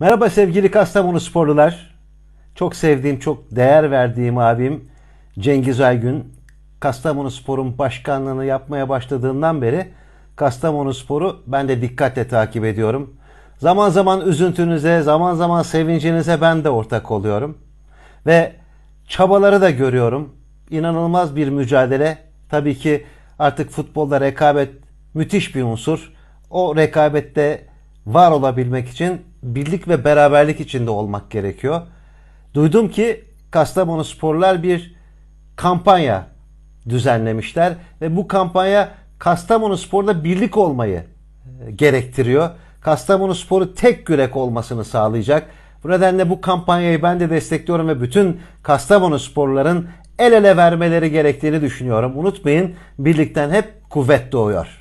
Merhaba sevgili Kastamonu sporlular. Çok sevdiğim, çok değer verdiğim abim Cengiz Aygün. Kastamonu Spor'un başkanlığını yapmaya başladığından beri Kastamonu Spor'u ben de dikkatle takip ediyorum. Zaman zaman üzüntünüze, zaman zaman sevincinize ben de ortak oluyorum. Ve çabaları da görüyorum. İnanılmaz bir mücadele. Tabii ki artık futbolda rekabet müthiş bir unsur. O rekabette var olabilmek için birlik ve beraberlik içinde olmak gerekiyor. Duydum ki Kastamonu Sporlar bir kampanya düzenlemişler ve bu kampanya Kastamonu Spor'da birlik olmayı e, gerektiriyor. Kastamonu Spor'u tek yürek olmasını sağlayacak. Bu nedenle bu kampanyayı ben de destekliyorum ve bütün Kastamonu sporların el ele vermeleri gerektiğini düşünüyorum. Unutmayın birlikten hep kuvvet doğuyor.